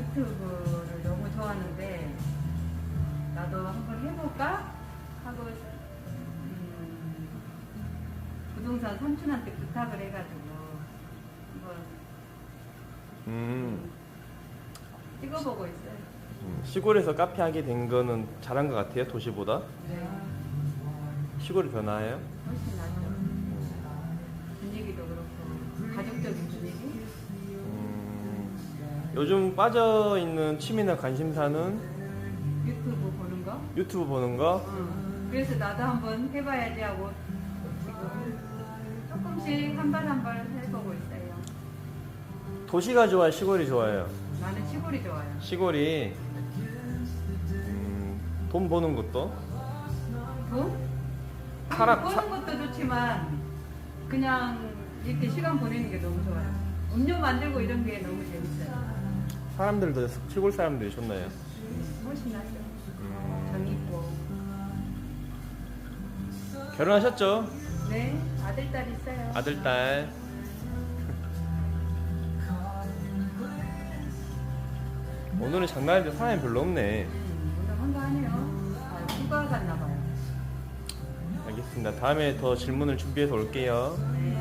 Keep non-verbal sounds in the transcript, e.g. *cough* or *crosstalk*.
유튜브를 너무 좋아하는데 나도 한번 해볼까 하고 음, 부동산 삼촌한테 부탁을 해가지고 한번 음, 찍어보고 있어요. 음, 시골에서 카페 하게 된 거는 잘한 것 같아요, 도시보다. 네, 시골이 더 나아요? 훨씬 낫죠. 요즘 빠져 있는 취미나 관심사는 유튜브 보는 거. 유튜브 보는 거. 응. 그래서 나도 한번 해봐야지 하고 지금 조금씩 한 발 한 발 해보고 있어요. 도시가 좋아요, 시골이 좋아요? 나는 시골이 좋아요. 시골이 음, 돈 버는 것도 돈? 살아- 돈 버는 것도 좋지만 그냥 이렇게 시간 보내는 게 너무 좋아요. 음료 만들고 이런 게 너무 재밌어요. 사람들도 시골 사람들이 좋나요? 훨씬 낫죠. 음, 있고. 결혼하셨죠? 네, 아들, 딸 있어요. 아들, 딸. *laughs* 오늘은 장날인데 사람이 별로 없네. 음, 오늘 한가하네요. 아, 휴가 갔나 봐요. 알겠습니다. 다음에 더 질문을 준비해서 올게요. 네.